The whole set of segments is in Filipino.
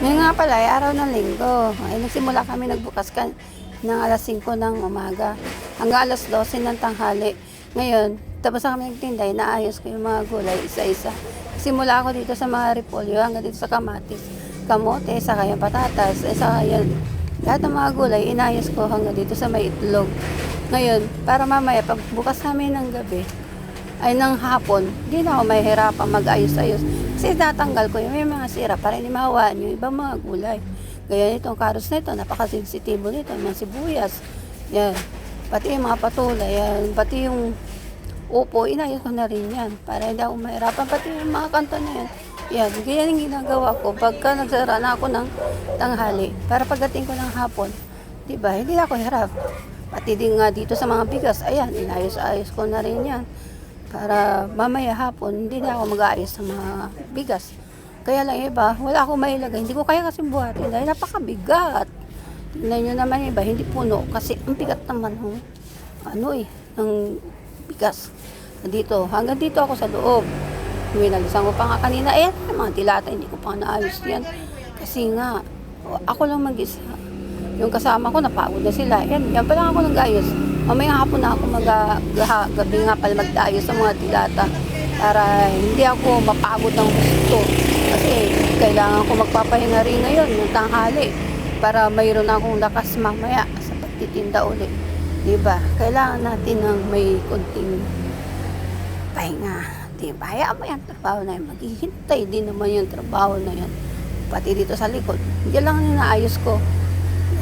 Ngayon nga pala, ay araw ng linggo. Ay, nagsimula kami nagbukas ka ng alas 5 ng umaga hanggang alas 12 ng tanghali. Ngayon, tapos na kami nagtinda, naayos ko yung mga gulay isa-isa. Simula ako dito sa mga repolyo hanggang dito sa kamatis, kamote, saka yung patatas, eh, saka yan. Lahat ng mga gulay, inayos ko hanggang dito sa may itlog. Ngayon, para mamaya, pag bukas namin ng gabi, ay ng hapon, hindi na ako mahihirapan mag-ayos-ayos. Kasi natanggal ko yung may mga sira para hindi mawaan yung ibang mga gulay. Gaya nitong karos na ito, napakasensitibo nito, yung sibuyas. Yan. Pati yung mga patulay, yan. Pati yung upo, inayos ko na rin yan. Para hindi ako mahirapan. Pati yung mga kanta na yan. Yan, ganyan yung ginagawa ko. Pagka nagsara na ako ng tanghali, para pagdating ko ng hapon, di ba, hindi ako hirap. Pati din nga dito sa mga bigas, ayan, inayos-ayos ko na rin yan. Para mamaya hapon, hindi na ako mag-aayos sa mga bigas. Kaya lang iba, wala akong mailagay. Hindi ko kaya kasi buhatin dahil napakabigat. Tingnan nyo naman iba, hindi puno. Kasi ang bigat naman ho. Ano eh, ng bigas. Dito, hanggang dito ako sa loob. Winalisan ko pa nga kanina. Eh, mga tilata, hindi ko pa naayos yan. Kasi nga, ako lang mag-isa. Yung kasama ko, napagod na sila. Yan, yan pa lang ako nag-ayos. Mamaya hapon na ako mag gabi nga pala mag-ayos sa mga tilata para hindi ako mapagod ng gusto. Kasi kailangan ko magpapahinga rin ngayon, yung tanghali, para mayroon akong lakas mamaya sa pagtitinda ulit. Diba? Kailangan natin ng may konting pahinga. Diba? Hayaan mo yung trabaho na yun. Maghihintay din naman yung trabaho na yun. Pati dito sa likod. Yan lang ang inaayos ko.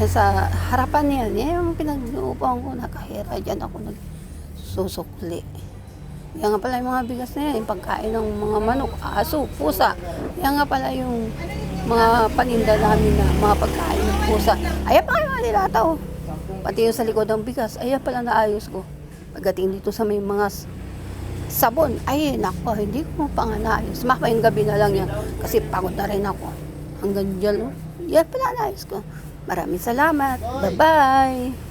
Sa harapan niyan. Yan yung pinag-uupan ko. Nakahira. Diyan ako nagsusukli. Yan nga pala yung mga bigas na yan. Yung pagkain ng mga manok, aso, pusa. Yan nga pala yung mga paninda namin na mga pagkain ng pusa. Ayan pa kayo mga nilata oh. Pati yung sa likod ng bigas. Ayan pala naayos ko. Pagdating dito sa may mga sabon. Ay, nako, hindi ko pa nga naayos. Mamayang gabi na lang yan. Kasi pagod na rin ako. Hanggang dyan. Yan pala naayos ko. Maraming salamat. Bye-bye.